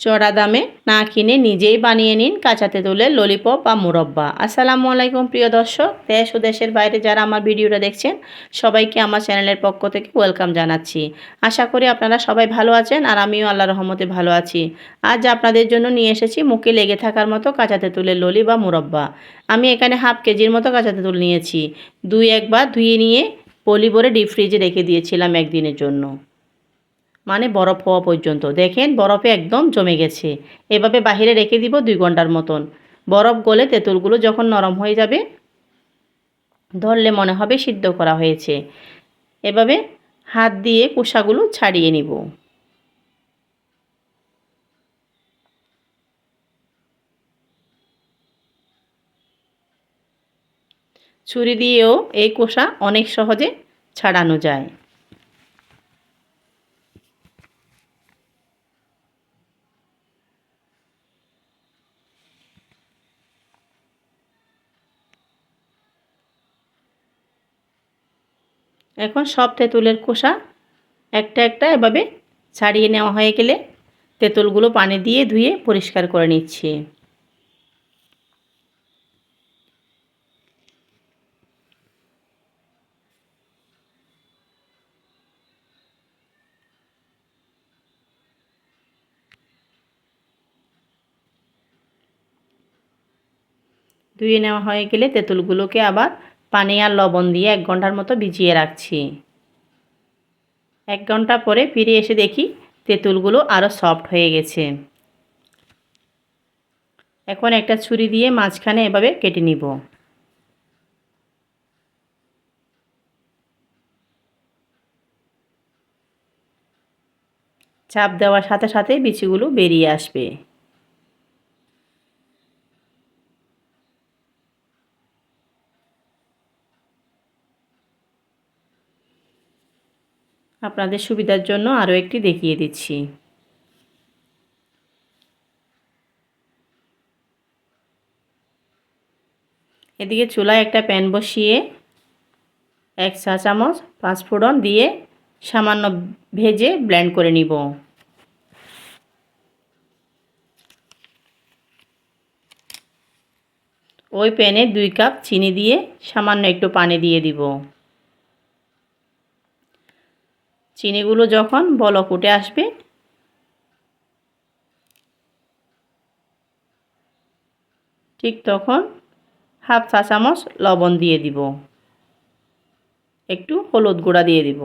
চড়া দামে না কিনে নিজেই বানিয়ে নিন কাঁচা তেঁতুলের ললিপপ বা মুরব্বা। আসসালামু আলাইকুম প্রিয় দর্শক, দেশ ও দেশের বাইরে যারা আমার ভিডিওটা দেখছেন, সবাইকে আমার চ্যানেলের পক্ষ থেকে ওয়েলকাম জানাচ্ছি। আশা করি আপনারা সবাই ভালো আছেন আর আমিও আল্লাহ রহমতে ভালো আছি। আজ আপনাদের জন্য নিয়ে এসেছি মুখে লেগে থাকার মতো কাঁচা তেঁতুলের ললি বা মুরব্বা। আমি এখানে হাফ কেজির মতো কাঁচা তেঁতুল নিয়েছি। দুই একবার ধুয়ে নিয়ে পলি ভরে ডিপ ফ্রিজে রেখে দিয়েছিলাম একদিনের জন্য। মানে বরফ হওয়া পর্যন্ত। দেখেন, বরফে একদম জমে গেছে। এভাবে বাহিরে রেখে দিব দুই ঘণ্টার মতন। বরফ গলে তেঁতুলগুলো যখন নরম হয়ে যাবে, ধরলে মনে হবে সিদ্ধ করা হয়েছে। এভাবে হাত দিয়ে কুসাগুলো ছাড়িয়ে নিব। ছুরি দিয়েও এই কোষা অনেক সহজে ছাড়ানো যায়। এখন সব তেঁতুলের খোসা একটা একটা এভাবে ছাড়িয়ে নেওয়া হয়ে গেলে তেঁতুলগুলো পানি দিয়ে ধুয়ে পরিষ্কার করে নিচ্ছি। ধুয়ে নেওয়া হয়ে গেলে তেঁতুলগুলোকে আবার পানি আর লবণ দিয়ে এক ঘণ্টার মতো ভিজিয়ে রাখছি। এক ঘণ্টা পরে ফিরে এসে দেখি তেঁতুলগুলো আরও সফট হয়ে গেছে। এখন একটা ছুরি দিয়ে মাঝখানে এভাবে কেটে নিব। চাপ দেওয়ার সাথে সাথে বিচিগুলো বেরিয়ে আসবে। আপনাদের সুবিধার জন্য আরও একটি দেখিয়ে দিচ্ছি। এদিকে চুলায় একটা প্যান বসিয়ে এক চা চামচ পাঁচফোড়ন দিয়ে সামান্য ভেজে ব্লেন্ড করে নিব। ওই প্যানে দুই কাপ চিনি দিয়ে সামান্য একটু পানি দিয়ে দিব। চিনিগুলো যখন বলক উঠে আসবে, ঠিক তখন হাফ চা চামচ লবণ দিয়ে দিব। একটু হলুদ গুঁড়া দিয়ে দিব।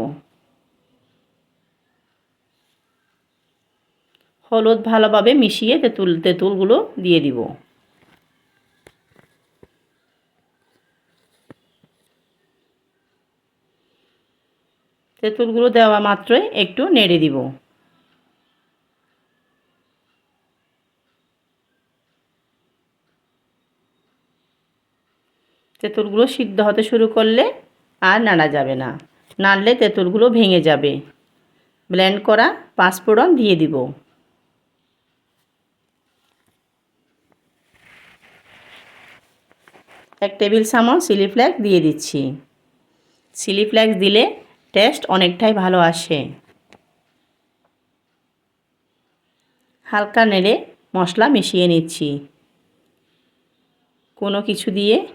হলুদ ভালোভাবে মিশিয়ে তেঁতুল, তেঁতুলগুলো দিয়ে দিব। তেঁতুলগুলো দেওয়া মাত্রই একটু নেড়ে দিব। তেঁতুলগুলো সিদ্ধ হতে শুরু করলে আর নাড়া যাবে না। নাড়লে তেঁতুলগুলো ভেঙে যাবে। ব্লেন্ড করা পাঁচফোড়ন দিয়ে দিব। এক টেবিল চামচ চিলি ফ্লেক্স দিয়ে দিচ্ছি। চিলি ফ্লেক্স দিলে টেস্ট অনেকটাই ভালো আসে। হালকা নেড়ে মশলা মিশিয়ে নিচ্ছি। কোনো কিছু দিয়ে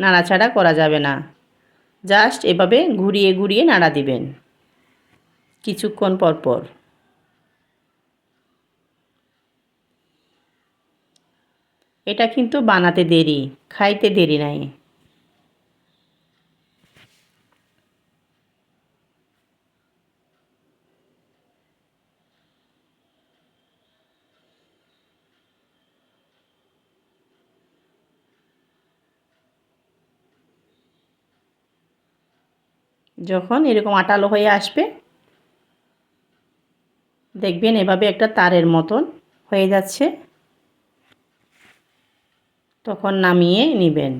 নাড়াচাড়া করা যাবে না। জাস্ট এভাবে ঘুরিয়ে ঘুরিয়ে নাড়া দিবেন। কিছুক্ষণ পর পর। এটা কিন্তু বানাতে দেরি, খাইতে দেরি নাই। যখন এরকম আটালো হয়ে আসবে, দেখবেন এভাবে একটা তারের মতন হয়ে যাচ্ছে। তখন নামিয়ে নেবেন।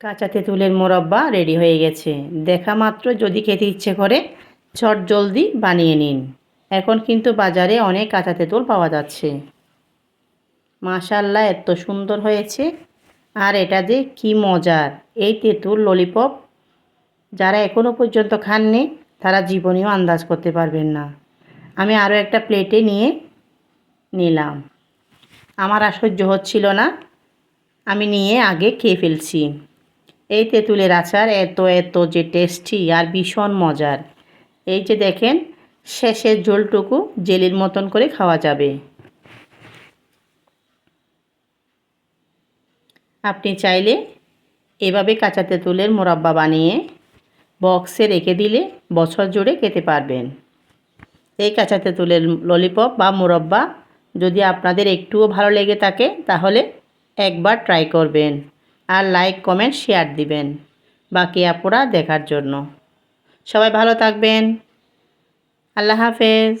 কাঁচা তেঁতুলের মোরব্বা রেডি হয়ে গেছে। দেখা মাত্র যদি খেতে ইচ্ছে করে, চট জলদি বানিয়ে নিন। এখন কিন্তু বাজারে অনেক কাঁচা তেঁতুল পাওয়া যাচ্ছে। মাশাল্লাহ এত সুন্দর হয়েছে। আর এটা যে কি মজার। এই তেঁতুল ললিপপ যারা এখনও পর্যন্ত খাননি, তারা জীবনেও আন্দাজ করতে পারবেন না। আমি আরও একটা প্লেটে নিয়ে নিলাম। আমার আর হচ্ছিল না। আমি নিয়ে আগে খেয়ে ফেলছি। এই তেঁতুলের আচার এত এত যে টেস্টি আর ভীষণ মজার। এই যে দেখেন, শেষের ঝোলটুকু জেলির মতন করে খাওয়া যাবে। আপনি চাইলে এভাবে কাঁচা তেঁতুলের মোরাব্বা বানিয়ে বক্সে রেখে দিলে বছর জুড়ে খেতে পারবেন। এই কাঁচা তেঁতুলের ললিপপ বা মোরব্বা যদি আপনাদের একটুও ভালো লেগে থাকে, তাহলে একবার ট্রাই করবেন আর লাইক কমেন্ট শেয়ার দিবেন বাকি আপুরা দেখার জন্য। সবাই ভালো থাকবেন। আল্লাহ হাফেজ।